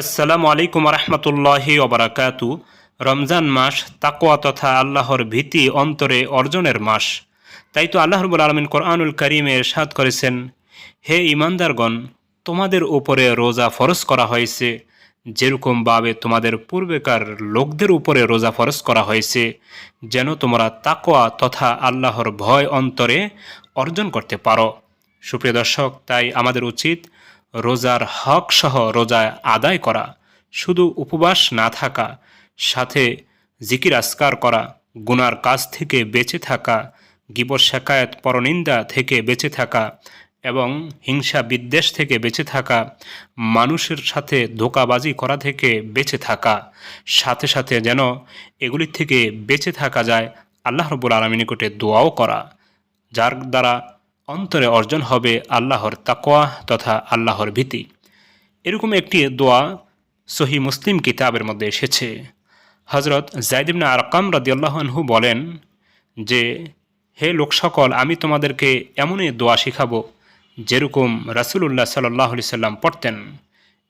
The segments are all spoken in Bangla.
আসসালামু আলাইকুম রহমতুল্লাহি ওবরাকাতু রমজান মাস তাকোয়া তথা আল্লাহর ভীতি অন্তরে অর্জনের মাস। তাই তো আল্লাহ রবুল আলমিন কোরআনুল করিমে এরশাদ করেছেন, হে ইমানদারগণ তোমাদের উপরে রোজা ফরজ করা হয়েছে। যেরকমভাবে তোমাদের পূর্বেকার লোকদের উপরে রোজা ফরজ করা হয়েছে, যেন তোমরা তাকোয়া তথা আল্লাহর ভয় অন্তরে অর্জন করতে পারো। সুপ্রিয় দর্শক, তাই আমাদের উচিত রোজার হক সহ রোজা আদায় করা, শুধু উপবাস না থাকা, সাথে জিকির আসকার করা, গুনার কাজ থেকে বেঁচে থাকা, গিবর শেকায়ত পরনিন্দা থেকে বেঁচে থাকা এবং হিংসা বিদ্বেষ থেকে বেঁচে থাকা, মানুষের সাথে ধোকাবাজি করা থেকে বেঁচে থাকা, সাথে সাথে যেন এগুলির থেকে বেঁচে থাকা যায় আল্লাহ রবুল আলমী নিকটে দোয়াও করা, যার দ্বারা অন্তরে অর্জন হবে আল্লাহর তাকোয়া তথা আল্লাহর ভীতি। এরকম একটি দোয়া সহি মুসলিম কিতাবের মধ্যে এসেছে। হজরত জাইদিবনা আরকাম রদিয়াল্লাহনহু বলেন যে, হে লোক সকল, আমি তোমাদেরকে এমনই দোয়া শিখাবো যেরকম রাসুলুল্লাহ সাল্লাহ সাল্লাম পড়তেন।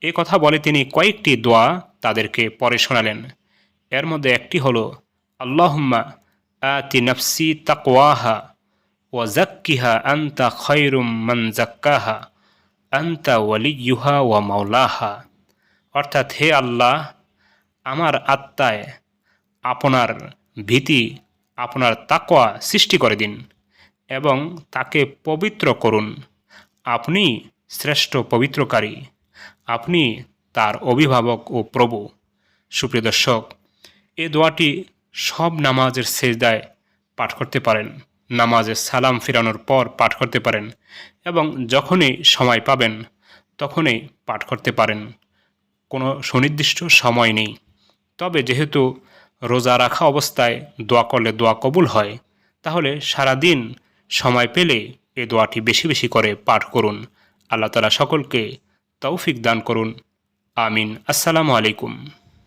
এ কথা বলে তিনি কয়েকটি দোয়া তাদেরকে পরে শোনালেন। এর মধ্যে একটি হলো, আল্লাহম্মা আতি নফসি তাকওয়াহা ওয়াজাক্কিহা আন্তা খৈরুম মান জাক্কাহা আন্তা ওয়ালিয়ুহা ওয়া মাওলাহা অর্থাৎ হে আল্লাহ, আমার আত্মায় আপনার ভীতি, আপনার তাকোয়া সৃষ্টি করে দিন এবং তাকে পবিত্র করুন। আপনি শ্রেষ্ঠ পবিত্রকারী, আপনি তার অভিভাবক ও প্রভু। সুপ্রিয় দর্শক, এ দোয়াটি সব নামাজের সেজদায় পাঠ করতে পারেন। নামাজের সালাম ফিরানোর পর পাঠ করতে পারেন এবং যখনই সময় পাবেন, তখনই পাঠ করতে পারেন। কোনো সুনির্দিষ্ট সময় নেই। তবে যেহেতু রোজা রাখা অবস্থায় দোয়া করলে দোয়া কবুল হয়, তাহলে সারাদিন সময় পেলে এ দোয়াটি বেশি বেশি করে পাঠ করুন। আল্লাহ তালা সকলকে তৌফিক দান করুন। আমিন। আসসালামু আলাইকুম।